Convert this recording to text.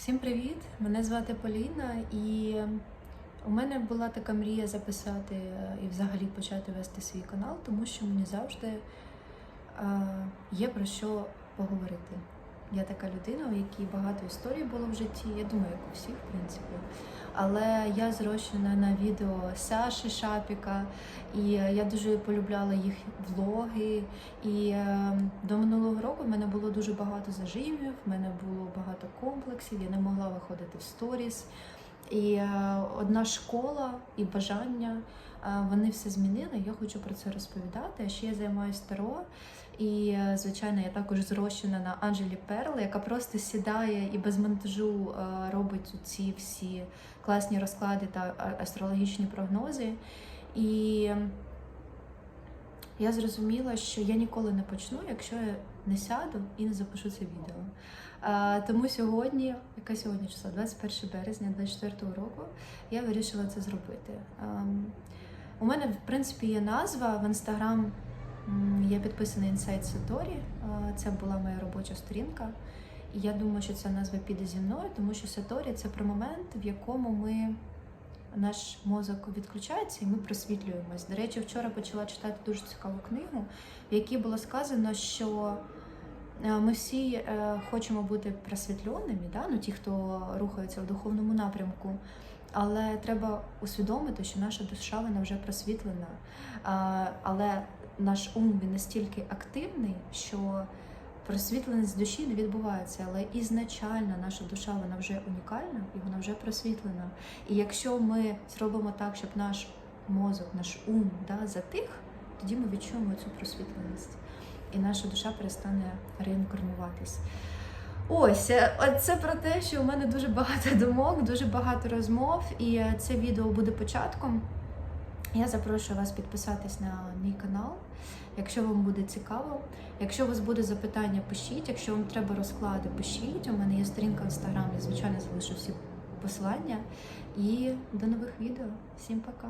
Всім привіт! Мене звати Поліна, і у мене була така мрія записати е, і взагалі почати вести свій канал, тому що мені завжди е, є про що поговорити. Я така людина, у якій багато історій було в житті, я думаю, як у всіх, в принципі. Але я зрощена на відео Саші Шапіка, і е, я дуже полюбляла їх влоги. І е, до минулого року в мене було дуже багато зажимів, в мене було багато комплексів, я не могла виходити в сторіс. І е, одна школа і бажання е, вони все змінили. Я хочу про це розповідати. А ще я займаюся таро. І, е, звичайно, я також зрощена на Анджелі Перл, яка просто сідає і без монтажу робить ці всі класні розклади та астрологічні прогнози. І я зрозуміла, що я ніколи не почну, якщо я не сяду і не запишу це відео. Тому сьогодні, яке сьогодні число? 21 березня 2024 року, я вирішила це зробити. У мене, в принципі, є назва в інстаграм. Я підписана Inside Satori. Це була моя робоча сторінка. І я думаю, що ця назва піде зі мною, тому що Satori – це про момент, в якому ми наш мозок відключається і ми просвітлюємось. До речі, вчора почала читати дуже цікаву книгу, в якій було сказано, що е, ми всі е, хочемо бути просвітленими, да? ну, ті, хто рухається в духовному напрямку. Але треба усвідомити, що наша душа вона вже просвітлена. Але наш ум він настільки активний, що просвітленість душі не відбувається. Але ізначально наша душа вона вже унікальна і вона вже просвітлена. І якщо ми зробимо так, щоб наш мозок, наш ум да, затих, тоді ми відчуємо цю просвітленість, і наша душа перестане реінкарнуватись. Ось е, це про те, що у мене дуже багато думок, дуже багато розмов, і е, це відео буде початком. Я запрошую вас підписатись на мій канал, якщо вам буде цікаво. Якщо у вас буде запитання, пишіть. Якщо вам треба розклади, пишіть. У мене є сторінка в інстаграм, я звичайно залишу всі посилання. І до нових відео. Всім пока!